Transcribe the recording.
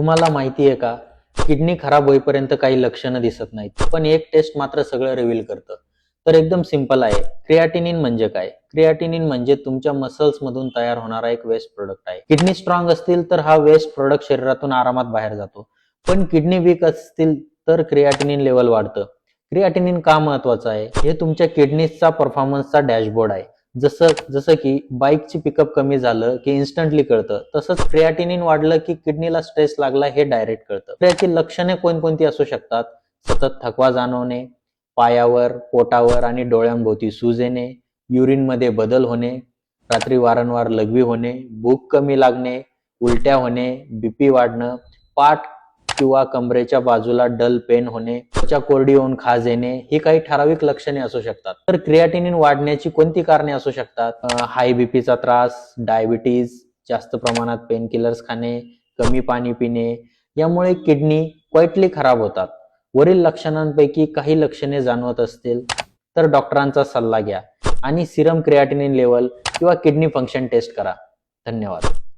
तुम्हाला माहिती आहे का? किडनी खराब होईपर्यंत काही लक्षणं दिसत नाहीत. पण एक टेस्ट मात्र सगळं रिव्हील करतं. तर एकदम सिंपल आहे. क्रियाटिनिन म्हणजे काय? क्रियाटिनिन म्हणजे तुमच्या मसल्स मधून तयार होणारा एक वेस्ट प्रोडक्ट आहे. किडनी स्ट्रॉंग असतील तर हा वेस्ट प्रोडक्ट शरीरातून आरामात बाहेर जातो. पण किडनी वीक असतील तर क्रियाटिनिन लेवल वाढतं. क्रियाटिनिन का महत्वाचं आहे? हे तुमच्या किडनीजचा परफॉर्मन्सचा डॅशबोर्ड आहे. जसं जसं की बाईकची पिकअप कमी झालं की इन्स्टंटली कळतं. तसंच क्रियाटिनिन वाढलं की किडनीला स्ट्रेस लागला हे डायरेक्ट कळतं. त्याची लक्षणे कोणकोणती असू शकतात? सतत थकवा जाणवणे पायावर पोटावर आणि डोळ्यांभोवती सूज येणे युरिनमध्ये बदल होणे रात्री वारंवार लघवी होणे भूक कमी लागणे उलट्या होणे बीपी वाढणं पाठ किंवा कमरेच्या बाजूला डल पेन होणे त्वचा कोरडी होऊन खाज येणे ही काही ठराविक लक्षणे असू शकतात. तर क्रियाटिनिन वाढण्याची कोणती कारणे असू शकतात? हाय बीपीचा त्रास डायबिटीज जास्त प्रमाणात पेन किलर्स खाणे कमी पाणी पिणे यामुळे किडनी क्वाइटली खराब होतात. वरील लक्षणांपैकी काही लक्षणे जाणवत असतील तर डॉक्टरांचा सल्ला घ्या आणि सिरम क्रियाटिनिन लेवल किंवा किडनी फंक्शन टेस्ट करा. धन्यवाद.